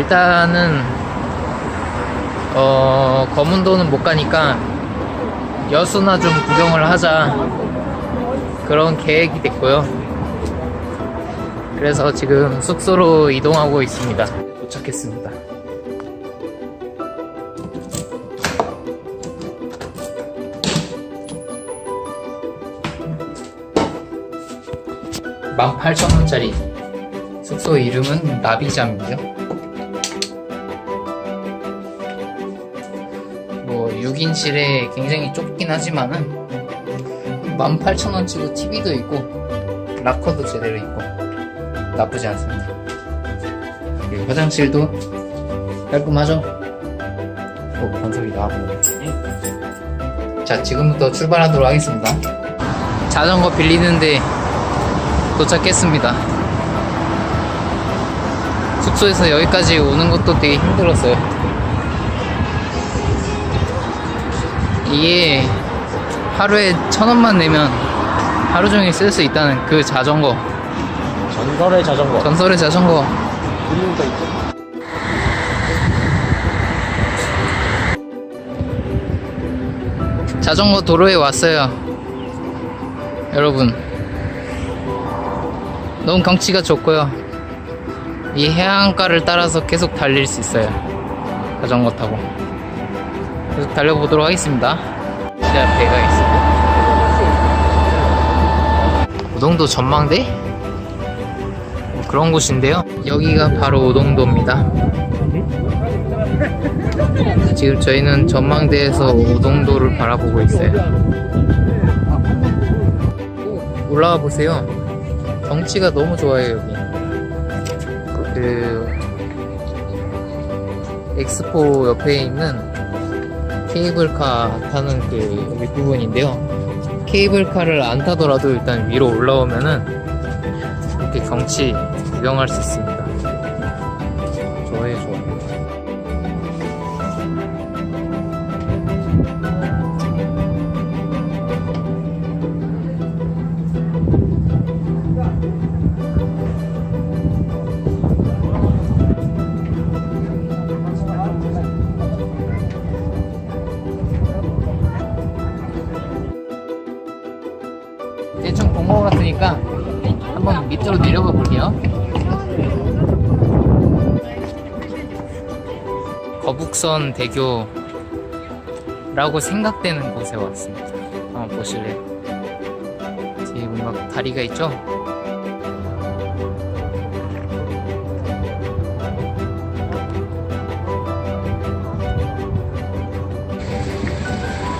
일단은 어 검은도는 못 가니까 여수나 좀 구경을 하자 그런 계획이 됐고요. 그래서 지금 숙소로 이동하고 있습니다. 도착했습니다. 만8천 원짜리 숙소 이름은 나비잠이요. 6인실에 굉장히 좁긴 하지만은 18,000원치고 TV도 있고 락커도 제대로 있고 나쁘지 않습니다. 그리고 화장실도 깔끔하죠? 어, 건설이 나와보네. 자, 지금부터 출발하도록 하겠습니다. 자전거 빌리는데 도착했습니다. 숙소에서 여기까지 오는 것도 되게 힘들었어요. 이게 하루에 천 원만 내면 하루 종일 쓸 수 있다는 그 자전거, 전설의 자전거 전설의 자전거. 있죠 자전거 도로에 왔어요. 여러분. 너무 경치가 좋고요. 이 해안가를 따라서 계속 달릴 수 있어요. 자전거 타고. 계속 달려보도록 하겠습니다. 제 배가 있어요. 오동도 전망대? 뭐 그런 곳인데요. 여기가 바로 오동도입니다. 지금 저희는 전망대에서 오동도를 바라보고 있어요. 오, 올라와 보세요. 경치가 너무 좋아요 여기. 그 엑스포 옆에 있는 케이블카 타는 그 여기 부분인데요. 케이블카를 안 타더라도 일단 위로 올라오면은 이렇게 경치 구경할 수 있습니다. 좋아요, 좋아요. 대충 본 것 같으니까 한번 밑으로 내려가 볼게요. 거북선 대교라고 생각되는 곳에 왔습니다. 한번 보실래요? 뒤에 뭔가 다리가 있죠?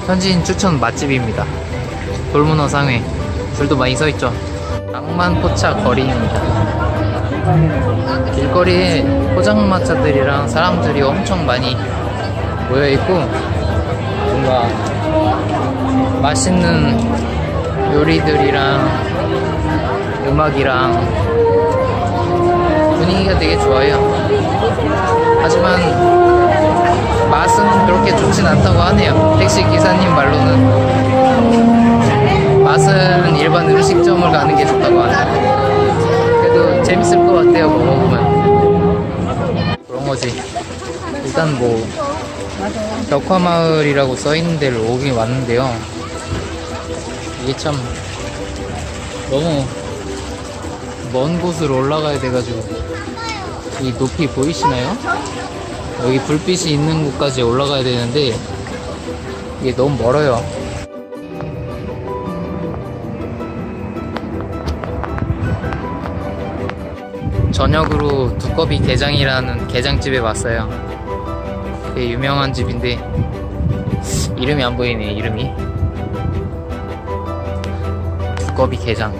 현지인 추천 맛집입니다. 돌문어 상회 줄도 많이 서 있죠. 낭만 포차 거리입니다. 길거리에 포장마차들이랑 사람들이 엄청 많이 모여 있고 뭔가 맛있는 요리들이랑 음악이랑 분위기가 되게 좋아요. 하지만 맛은 그렇게 좋진 않다고 하네요. 택시 기사님 말로는 맛은 일반 음식점을 가는 게 좋다고 하네요. 그래도 재밌을 것 같아요, 먹어보면. 그런 거지. 일단 뭐, 벽화마을이라고 써있는 데를 오긴 왔는데요. 이게 참, 너무 먼 곳으로 올라가야 돼가지고. 이 높이 보이시나요? 여기 불빛이 있는 곳까지 올라가야 되는데, 이게 너무 멀어요. 저녁으로 두꺼비 게장이라는 게장집에 왔어요. 되게 유명한 집인데 이름이 안 보이네 이름이 두꺼비 게장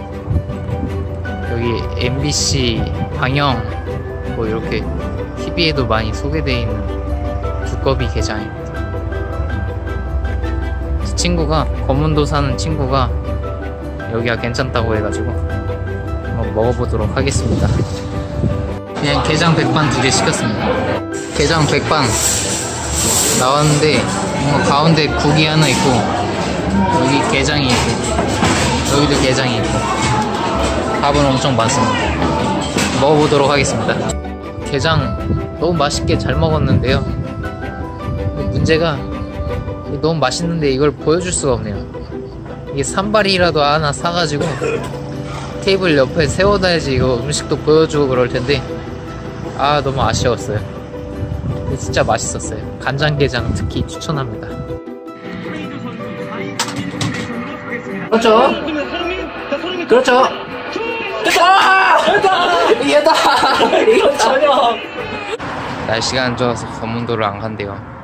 여기 MBC 방영 뭐 이렇게 TV에도 많이 소개되어 있는 두꺼비 게장입니다. 제 친구가 검은도 사는 친구가 여기가 괜찮다고 해가지고 한번 먹어보도록 하겠습니다. 그냥 게장 백반 두 개 시켰습니다. 게장 백반 나왔는데 뭔가 가운데 국이 하나 있고 여기 게장이 있고 여기도 게장이 있고 밥은 엄청 많습니다. 먹어보도록 하겠습니다. 게장 너무 맛있게 잘 먹었는데요. 문제가 너무 맛있는데 이걸 보여줄 수가 없네요. 이게 산발이라도 하나 사가지고 테이블 옆에 세워놔야지 이거 음식도 보여주고 그럴 텐데 아 너무 아쉬웠어요. 근데 진짜 맛있었어요. 간장게장 특히 추천합니다. 그렇죠. 그렇죠. 아! 얘다! 이거 전혀! 날씨가 안 좋아서 검문도를 안 간대요.